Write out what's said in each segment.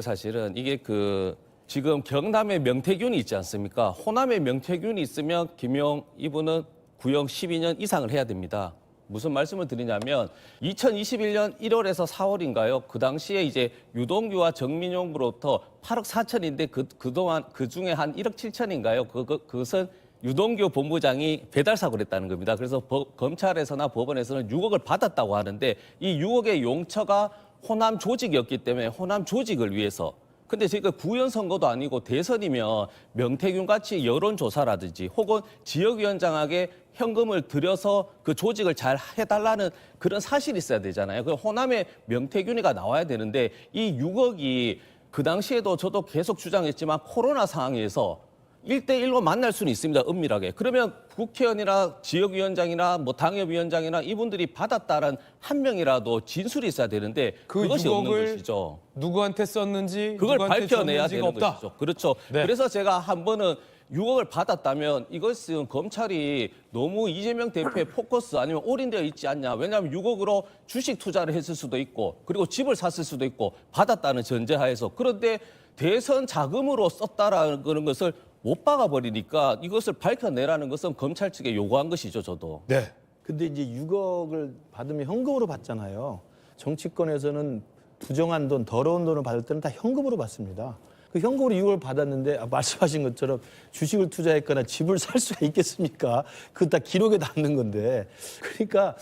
사실은 이게 그 지금 경남에 명태균이 있지 않습니까? 호남에 명태균이 있으면 김용 이분은 구형 12년 이상을 해야 됩니다. 무슨 말씀을 드리냐면 2021년 1월에서 4월인가요? 그 당시에 이제 유동규와 정민용으로부터 8억 4천인데 그 그동안 그 중에 한 1억 7천인가요? 그, 그 그것은 유동규 본부장이 배달 사고를 했다는 겁니다. 그래서 법- 검찰에서나 법원에서는 6억을 받았다고 하는데 이 6억의 용처가 호남 조직이었기 때문에 호남 조직을 위해서 근데 저희가 구현 선거도 아니고 대선이면 명태균 같이 여론조사라든지 혹은 지역위원장에게 현금을 들여서 그 조직을 잘 해달라는 그런 사실이 있어야 되잖아요. 그 호남에 명태균이가 나와야 되는데 이 6억이 그 당시에도 저도 계속 주장했지만 코로나 상황에서 일대일로 만날 수는 있습니다. 은밀하게. 그러면 국회의원이나 지역위원장이나 뭐 당협위원장이나 이분들이 받았다는 한 명이라도 진술이 있어야 되는데 그 그것이 없는 6억을 것이죠. 누구한테 썼는지 그걸 누구한테 밝혀내야 줬는지가 되는 없다. 것이죠. 그렇죠. 네. 그래서 제가 한 번은 6억을 받았다면 이것은 검찰이 너무 이재명 대표의 포커스 아니면 올인되어 있지 않냐. 왜냐하면 6억으로 주식 투자를 했을 수도 있고 그리고 집을 샀을 수도 있고 받았다는 전제하에서 그런데 대선 자금으로 썼다라는 그런 것을 못 박아버리니까 이것을 밝혀내라는 것은 검찰 측에 요구한 것이죠. 저도. 네. 근데 이제 6억을 받으면 현금으로 받잖아요. 정치권에서는 부정한 돈, 더러운 돈을 받을 때는 다 현금으로 받습니다. 그 현금으로 6억을 받았는데 아, 말씀하신 것처럼 주식을 투자했거나 집을 살 수가 있겠습니까? 그거 다 기록에 남는 건데. 그러니까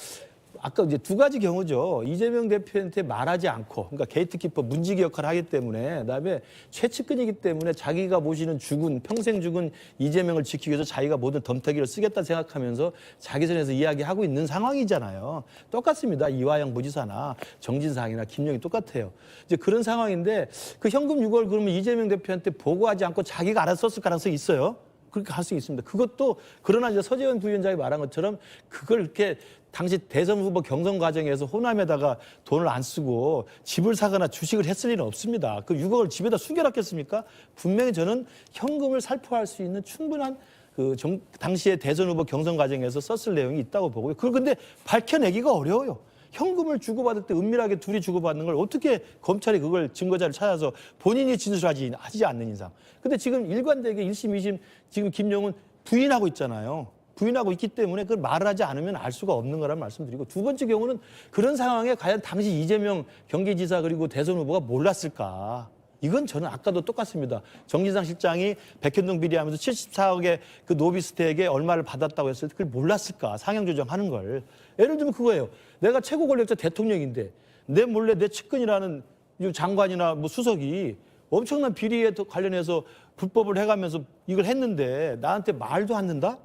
아까 이제 두 가지 경우죠. 이재명 대표한테 말하지 않고, 그러니까 게이트키퍼 문지기 역할을 하기 때문에, 그다음에 최측근이기 때문에 자기가 모시는 죽은 평생 죽은 이재명을 지키기 위해서 자기가 모든 덤터기를 쓰겠다 생각하면서 자기 선에서 이야기하고 있는 상황이잖아요. 똑같습니다. 이화영 부지사나 정진상이나 김용이 똑같아요. 이제 그런 상황인데 그 현금 6월 그러면 이재명 대표한테 보고하지 않고 자기가 알아서 썼을 가능성이 있어요. 그렇게 갈 수 있습니다. 그것도 그러나 이제 서재원 부위원장이 말한 것처럼 그걸 이렇게 당시 대선 후보 경선 과정에서 호남에다가 돈을 안 쓰고 집을 사거나 주식을 했을 일은 없습니다. 그 6억을 집에다 숨겨놨겠습니까? 분명히 저는 현금을 살포할 수 있는 충분한 그 정, 당시에 대선 후보 경선 과정에서 썼을 내용이 있다고 보고요. 그걸 근데 밝혀내기가 어려워요. 현금을 주고받을 때 은밀하게 둘이 주고받는 걸 어떻게 검찰이 그걸 증거자를 찾아서 본인이 진술하지 하지 않는 이상. 근데 지금 일관되게 1심, 2심 지금 김용은 부인하고 있잖아요. 부인하고 있기 때문에 그걸 말을 하지 않으면 알 수가 없는 거라는 말씀드리고 두 번째 경우는 그런 상황에 과연 당시 이재명 경기지사 그리고 대선 후보가 몰랐을까? 이건 저는 아까도 똑같습니다. 정진상 실장이 백현동 비리하면서 74억의 그 노비스트에게 얼마를 받았다고 했을 때 그걸 몰랐을까? 상향 조정하는 걸. 예를 들면 그거예요. 내가 최고 권력자 대통령인데 내 몰래 내 측근이라는 이 장관이나 뭐 수석이 엄청난 비리에 또 관련해서 불법을 해가면서 이걸 했는데 나한테 말도 안 된다?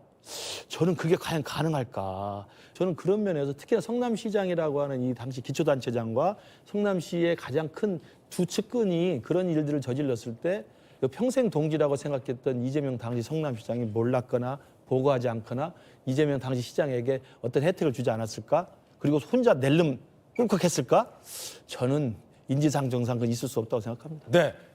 저는 그게 과연 가능할까? 저는 그런 면에서 특히나 성남시장이라고 하는 이 당시 기초단체장과 성남시의 가장 큰 두 측근이 그런 일들을 저질렀을 때그 평생 동지라고 생각했던 이재명 당시 성남시장이 몰랐거나 보고하지 않거나 이재명 당시 시장에게 어떤 혜택을 주지 않았을까? 그리고 혼자 낼름 꿀꺽했을까? 저는 인지상 정상 은 있을 수 없다고 생각합니다. 네.